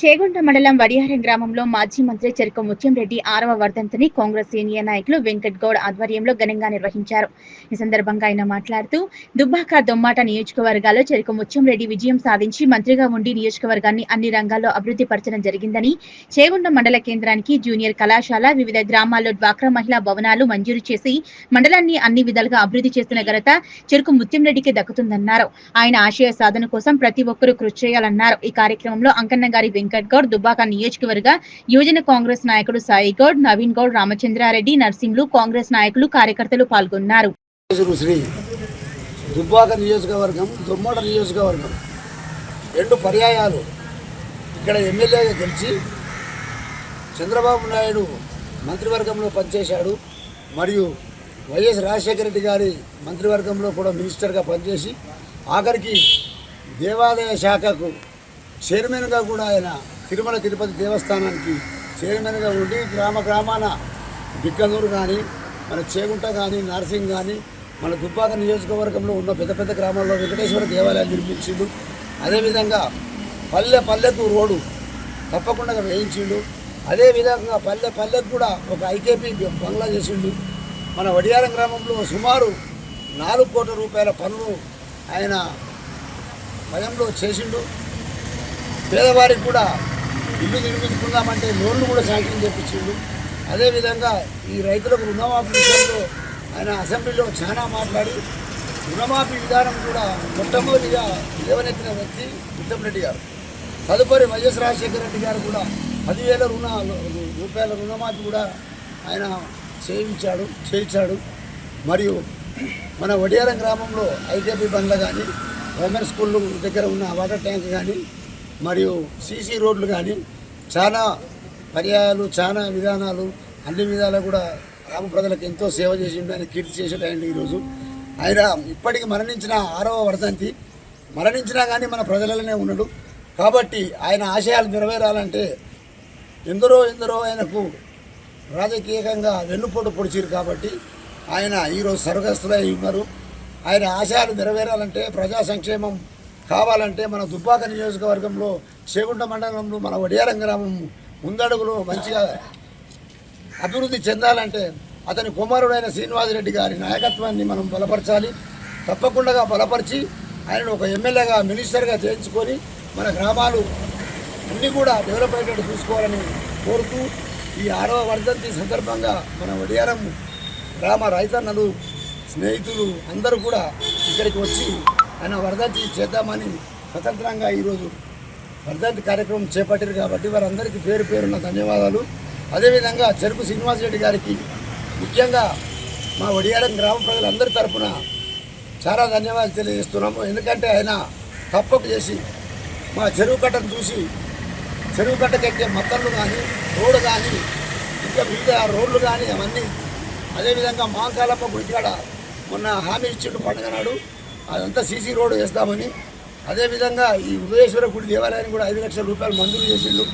చేగుంట మండలం వడియారం గ్రామంలో మాజీ మంత్రి చెరుకు ముత్యంరెడ్డి ఆరవ వర్ధంతిని కాంగ్రెస్ సీనియర్ నాయకులు వెంకట్ గౌడ్ ఆధ్వర్యంలో ఘనంగా నిర్వహించారు. ఈ సందర్భంగా ఆయన మాట్లాడుతూ దుబ్బాక దొమ్మాట నియోజకవర్గాల్లో చెరుకు ముత్యంరెడ్డి విజయం సాధించి మంత్రిగా ఉండి నియోజకవర్గాన్ని అన్ని రంగాల్లో అభివృద్ధి పరచడం జరిగిందని చేగుంట మండల కేంద్రానికి జూనియర్ కళాశాల వివిధ గ్రామాల్లో డ్వాక్రా మహిళా భవనాలు మంజూరు చేసి మండలాన్ని అన్ని విధాలుగా అభివృద్ధి చేస్తున్న ఘనత చెరుకు ముత్యంరెడ్డికి దక్కుతుందన్నారు. ఆయన ఆశయ సాధన కోసం ప్రతి ఒక్కరూ కృషి చేయాలన్నారు. ఈ కార్యక్రమంలో అంకన్న గారి వెంకట్ గౌడ్ దుబ్బాక నియోజకవర్గ యువజన కాంగ్రెస్ నాయకుడు సాయి గౌడ్ నవీన్ గౌడ్ రామచంద్రారెడ్డి నర్సింహులు కాంగ్రెస్ నాయకులు కార్యకర్తలు పాల్గొన్నారు. దుబ్బాక నియోజకవర్గం దుమ్మడ నియోజకవర్గం రెండు పర్యాయాలు ఇక్కడ ఎమ్మెల్యేగా గెలిచి చంద్రబాబు నాయుడు మంత్రివర్గంలో పనిచేశాడు. మరియు వైఎస్ రాజశేఖర రెడ్డి గారి మంత్రివర్గంలో కూడా మినిస్టర్గా పనిచేసి ఆఖరికి దేవాదాయ శాఖకు చైర్మన్గా కూడా ఆయన తిరుమల తిరుపతి దేవస్థానానికి చైర్మన్గా ఉండి గ్రామ గ్రామాన బిక్కనూరు కానీ మన చేగుంట కానీ నర్సింగ్ కానీ మన దుబ్బాక నియోజకవర్గంలో ఉన్న పెద్ద పెద్ద గ్రామాల్లో వెంకటేశ్వర దేవాలయాలు నిర్మించిండు. అదేవిధంగా పల్లె పల్లెకు రోడ్డు తప్పకుండా వేయించిండు. అదేవిధంగా పల్లె పల్లెకు కూడా ఒక ఐకేపీ బంగ్లా చేసిండు. మన వడియారం గ్రామంలో సుమారు నాలుగు కోట్ల రూపాయల పనులు ఆయన భయంలో చేసిండు. పేదవారికి కూడా ఇల్లు నిర్మించుకుందామంటే లోన్లు కూడా శాంక్షన్ చేపించిండు. అదేవిధంగా ఈ రైతులకు రుణమాఫీ విషయంలో ఆయన అసెంబ్లీలో చాలా మాట్లాడి రుణమాఫీ విధానం కూడా మొట్టమొదటిగా లేవనెత్తిన వ్యక్తి రెడ్డి గారు. తదుపరి వైఎస్ రాజశేఖర రెడ్డి గారు కూడా పదివేల రుణ రూపాయల రుణమాఫీ కూడా ఆయన చేయించాడు చేయించాడు. మరియు మన వడియారం గ్రామంలో ఐటీపీ బండ్ల కానీ గవర్నమెంట్ స్కూళ్ళు దగ్గర ఉన్న వాటర్ ట్యాంక్ కానీ మరియు సీసీ రోడ్లు కానీ చాలా పర్యాయాలు చాలా విధానాలు అన్ని విధాలు కూడా గ్రామ ప్రజలకు ఎంతో సేవ చేసిండు ఆయన కీర్తి చేసాడు ఆయన ఈరోజు ఆయన ఇప్పటికి మరణించిన ఆరవ వర్ధంతి. మరణించినా కానీ మన ప్రజలలోనే ఉన్నాడు. కాబట్టి ఆయన ఆశయాలు నెరవేరాలంటే ఎందరో ఎందరో ఆయనకు రాజకీయంగా వెన్నుపోటు పొడిచారు కాబట్టి ఆయన ఈరోజు స్వర్గస్థులై ఉన్నారు. ఆయన ఆశయాలు నెరవేరాలంటే ప్రజా సంక్షేమం కావాలంటే మన దుబ్బాక నియోజకవర్గంలో చేగుంట మండలంలో మన వడియారం గ్రామం ముందడుగులో మంచిగా అభివృద్ధి చెందాలంటే అతని కుమారుడైన శ్రీనివాసరెడ్డి గారి నాయకత్వాన్ని మనం బలపరచాలి. తప్పకుండా బలపరిచి ఆయనను ఒక ఎమ్మెల్యేగా మినిస్టర్గా చేయించుకొని మన గ్రామాలు అన్నీ కూడా డెవలప్ అయ్యేటట్టు చూసుకోవాలని కోరుతూ ఈ ఆరవ వర్ధంతి సందర్భంగా మన వడియారం గ్రామ రైతన్నలు స్నేహితులు అందరూ కూడా ఇక్కడికి వచ్చి ఆయన వరదంతి చేద్దామని స్వతంత్రంగా ఈరోజు వరదంతి కార్యక్రమం చేపట్టారు కాబట్టి వారందరికీ పేరు పేరున్న ధన్యవాదాలు. అదేవిధంగా చెరుకు శ్రీనివాసరెడ్డి గారికి ముఖ్యంగా మా వడియాడం గ్రామ ప్రజలందరి తరఫున చాలా ధన్యవాదాలు తెలియజేస్తున్నాము. ఎందుకంటే ఆయన తప్పక చేసి మా చెరువు కట్టను చూసి చెరువు కట్టకెక్కే మత్తళ్ళు కానీ రోడ్డు కానీ ఇంకా వివిధ రోడ్లు కానీ అవన్నీ అదేవిధంగా మాంకాలమ్మ గుడికాడ మొన్న హామీ ఇచ్చిండు పండుగ నాడు అదంతా సీసీ రోడ్డు వేస్తామని అదేవిధంగా ఈ ఉదయేశ్వర గుడి దేవాలయానికి కూడా ఐదు లక్షల రూపాయలు మంజూరు చేసిండు.